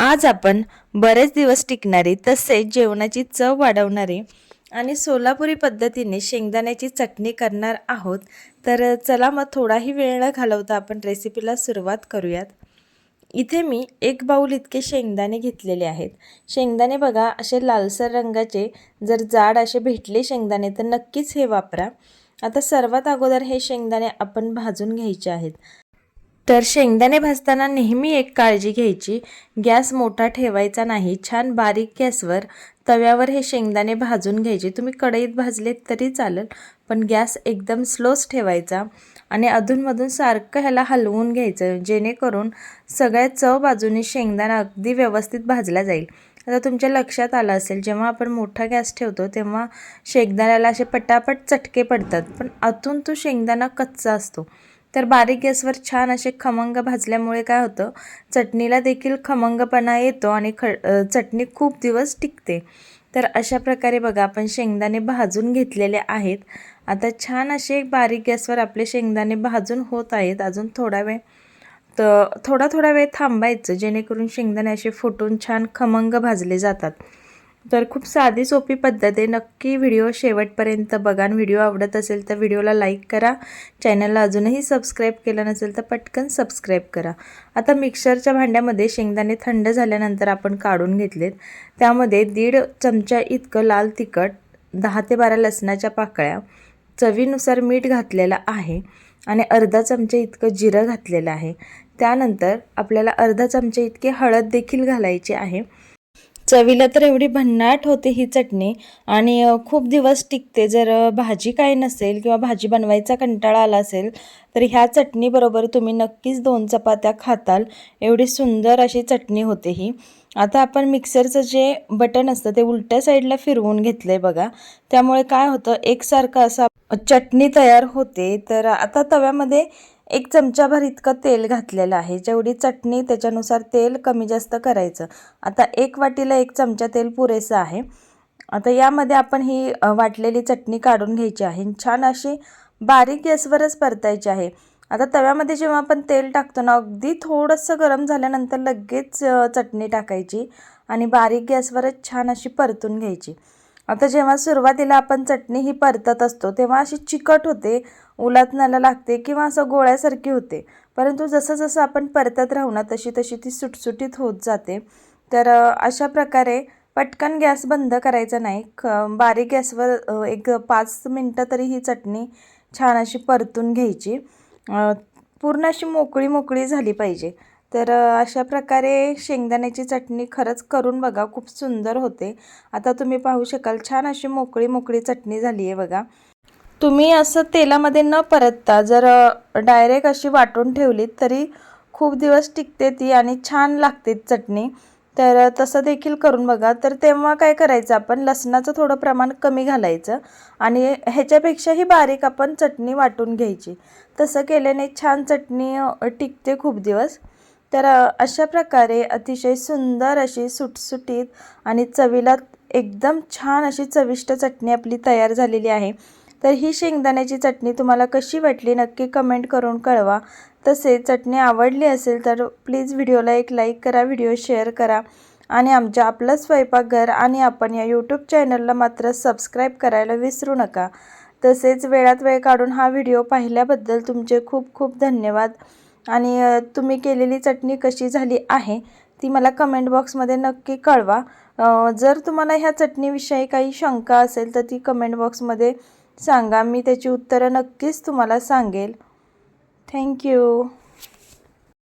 आज आपण बरेच दिवस टिकणारी तसेच जेवणाची चव वाढवणारी आणि सोलापुरी पद्धतीने शेंगदाण्याची चटणी करणार आहोत. तर चला मग थोडाही वेळ न घालवता आपण रेसिपीला सुरुवात करूयात. इथे मी एक बाऊल इतके शेंगदाणे घेतलेले आहेत. शेंगदाणे बघा असे लालसर रंगाचे जर जाड असे भेटले शेंगदाणे तर नक्कीच हे वापरा. आता सर्वात अगोदर हे शेंगदाणे आपण भाजून घ्यायचे आहेत. तर शेंगदाणे भाजताना नेहमी एक काळजी घ्यायची. गॅस मोठा ठेवायचा नाही. छान बारीक गॅसवर तव्यावर हे शेंगदाणे भाजून घ्यायचे. तुम्ही कढईत भाजले तरी चालेल पण गॅस एकदम स्लोच ठेवायचा आणि अधूनमधून सारखं ह्याला हलवून घ्यायचं जेणेकरून सगळ्या चव बाजूने शेंगदाणा अगदी व्यवस्थित भाजला जाईल. आता तुमच्या लक्षात आलं असेल जेव्हा आपण मोठा गॅस ठेवतो तेव्हा शेंगदाण्याला असे पटापट चटके पडतात पण आतून तो शेंगदाणा कच्चा असतो. तर बारीक गॅसवर छान असे खमंग भाजल्यामुळे काय होतं? चटणीला देखील खमंगपणा येतो आणि ख चटणी खूप दिवस टिकते. तर अशा प्रकारे बघा आपण शेंगदाणे भाजून घेतलेले आहेत. आता छान असे बारीक गॅसवर आपले शेंगदाणे भाजून होत आहेत. अजून थोडा वेळ तर थोडा थोडा वेळ थांबायचं जेणेकरून शेंगदाणे असे फुटून छान खमंग भाजले जातात. तर खूप साधी सोपी पद्धत आहे. नक्की व्हिडिओ शेवटपर्यंत बघा. आणि व्हिडिओ आवडत असेल तर व्हिडिओला लाईक करा. चॅनलला अजूनही सबस्क्राईब केलं नसेल तर पटकन सबस्क्राईब करा. आता मिक्सरच्या भांड्यामध्ये शेंगदाणे थंड झाल्यानंतर आपण काढून घेतलेत. त्यामध्ये दीड चमचा इतकं लाल तिखट दहा ते बारा लसणाच्या पाकळ्या चवीनुसार मीठ घातलेलं आहे आणि अर्धा चमचा इतकं जिरं घातलेलं आहे. त्यानंतर आपल्याला अर्धा चमचा इतके हळद देखील घालायची आहे. चवीला तर एवढी भन्नाट होते ही चटणी. आणि खूप दिवस टिकते. जर भाजी काय नसेल किंवा भाजी बनवायचा कंटाळा आला असेल तर ह्या चटणीबरोबर तुम्ही नक्कीच दोन चपात्या खाताल. एवढी सुंदर अशी चटणी होते ही. आता आपण मिक्सरचं जे बटन असतं ते उलट्या साईडला फिरवून घेतलं आहे बघा. त्यामुळे काय होतं एकसारखं असं चटणी तयार होते. तर आता तव्यामध्ये एक चमचाभर इतकं तेल घातलेलं आहे. जेवढी चटणी त्याच्यानुसार तेल कमी जास्त करायचं. आता एक वाटीला एक चमचा तेल पुरेसं आहे. आता यामध्ये आपण ही वाटलेली चटणी काढून घ्यायची आहे. छान अशी बारीक गॅसवरच परतायची आहे. आता तव्यामध्ये जेव्हा आपण तेल टाकतो ना अगदी थोडंसं गरम झाल्यानंतर लगेच चटणी टाकायची आणि बारीक गॅसवरच छान अशी परतून घ्यायची. आता जेव्हा सुरुवातीला आपण चटणी ही परतत असतो तेव्हा अशी चिकट होते उलटण्याला लागते किंवा असं गोळ्यासारखी होते. परंतु जसं जसं आपण परतत राहू ना तशी तशी ती सुटसुटीत होत जाते. तर अशा प्रकारे पटकन गॅस बंद करायचा नाही. ख बारीक गॅसवर एक पाच मिनटं तरी ही चटणी छान अशी परतून घ्यायची. पूर्ण अशी मोकळी मोकळी झाली पाहिजे. तर अशा प्रकारे शेंगदाण्याची चटणी खरंच करून बघा खूप सुंदर होते. आता तुम्ही पाहू शकाल छान अशी मोकळी मोकळी चटणी झाली आहे बघा. तुम्ही असं तेलामध्ये न परतता जर डायरेक्ट अशी वाटून ठेवलीत तरी खूप दिवस टिकते ती आणि छान लागते चटणी. तर तसं देखील करून बघा. तर तेव्हा काय करायचं आपण? लसणाचं थोडं प्रमाण कमी घालायचं आणि ह्याच्यापेक्षाही बारीक आपण चटणी वाटून घ्यायची. तसं केल्याने छान चटणी टिकते खूप दिवस. तर अशा प्रकारे अतिशय सुंदर अशी सुटसुटीत आणि चवीला एकदम छान अशी चविष्ट चटणी आपली तयार झालेली आहे. तर ही शेंगदाण्याची चटणी तुम्हाला कशी वाटली नक्की कमेंट करून कळवा. तसेच चटणी आवडली असेल तर प्लीज व्हिडिओला एक लाईक करा व्हिडिओ शेअर करा आणि आमच्या आपलं स्वयंपाकघर आणि आपण या यूट्यूब चॅनलला मात्र सबस्क्राईब करायला विसरू नका. तसेच वेळात वेळ काढून हा व्हिडिओ पाहिल्याबद्दल तुमचे खूप खूप धन्यवाद. आणि तुम्ही केलेली चटणी कशी झाली आहे ती मला कमेंट बॉक्समध्ये नक्की कळवा. जर तुम्हाला ह्या चटणीविषयी काही शंका असेल तर ती कमेंट बॉक्समध्ये सांगा. मी त्याची उत्तरं नक्कीच तुम्हाला सांगेल. थँक्यू